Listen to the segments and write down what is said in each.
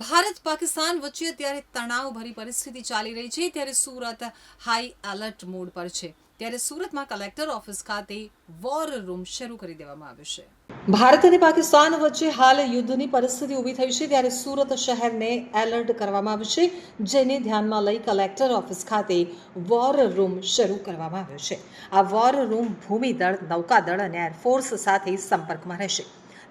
ભારત પાકિસ્તાન વચ્ચે અત્યારે તણાવભરી પરિસ્થિતિ ચાલી રહી છે. ત્યારે સુરત હાઈ એલર્ટ મોડ પર છે. ત્યારે સુરતમાં કલેક્ટર ઓફિસ ખાતે વોર રૂમ શરૂ કરી દેવામાં આવ્યો છે. ભારત અને પાકિસ્તાન વચ્ચે હાલ યુદ્ધની પરિસ્થિતિ ઊભી થઈ છે. ત્યારે સુરત શહેરને એલર્ટ કરવામાં આવ્યું છે, જેને ધ્યાનમાં લઈ કલેક્ટર ઓફિસ ખાતે વોર રૂમ શરૂ કરવામાં આવ્યો છે. આ વોર રૂમ ભૂમિદળ, નૌકાદળ અને એરફોર્સ સાથે સંપર્કમાં રહેશે.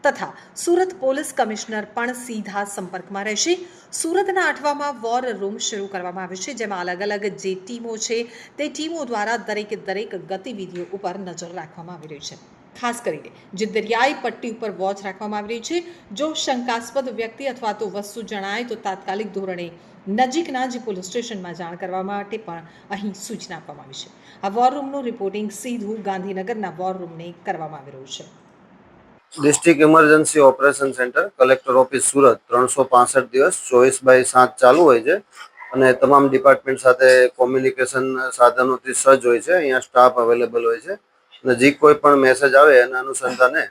તથા સુરત પોલીસ કમિશનર પણ સીધા સંપર્કમાં રહેશે. સુરતના આઠવામાં વોર રૂમ શરૂ કરવામાં આવ્યો છે, જેમાં અલગ અલગ જે ટીમો છે, તે ટીમો દ્વારા દરેકે દરેક ગતિવિધિઓ ઉપર નજર રાખવામાં આવી રહી છે. ખાસ કરીને જે દરિયાઈ પટ્ટી ઉપર વોચ રાખવામાં આવી રહી છે, જો શંકાસ્પદ વ્યક્તિ અથવા તો વસ્તુ જણાય તો તાત્કાલિક ધોરણે નજીકના જે પોલીસ સ્ટેશનમાં જાણ કરવા માટે પણ અહીં સૂચના આપવામાં આવી છે. આ વોર રૂમનું રિપોર્ટિંગ સીધું ગાંધીનગરના વોર રૂમને કરવામાં આવી રહ્યું છે. District emergency operation centre collector office Surat ત્રણસો પાસઠ દિવસ ચોવીસ બાય સાત ચાલુ હોય છે. અને તમામ ડિપાર્ટમેન્ટ સાથે કોમ્યુનિકેશન સાધનોથી સજ્જ હોય છે. અહીંયા સ્ટાફ અવેલેબલ હોય છે. અને જે કોઈ પણ મેસેજ આવે એના અનુસંધાને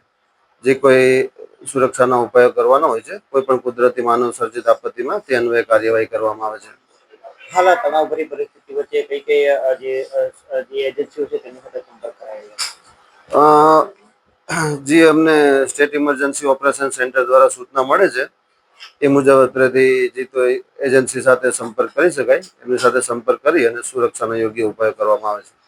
જે કોઈ સુરક્ષાના ઉપાયો કરવાના હોય છે કોઈ પણ કુદરતી માનવ સર્જિત આપત્તિમાં તે અન્વયે કાર્યવાહી કરવામાં આવે છે. હાલ તણાવભરી પરિસ્થિતિ વચ્ચે કઈ કઈ જે એજન્સીઓ છે તેની સાથે સંપર્ક કરાયો છે અ, જે અમને સ્ટેટ ઇમરજન્સી ઓપરેશન સેન્ટર દ્વારા સૂચના મળે છે, એ મુજબ અત્રેથી જે કોઈ એજન્સી સાથે સંપર્ક કરી શકાય. એમની સાથે સંપર્ક કરી અને સુરક્ષાના યોગ્ય ઉપાયો કરવામાં આવે છે.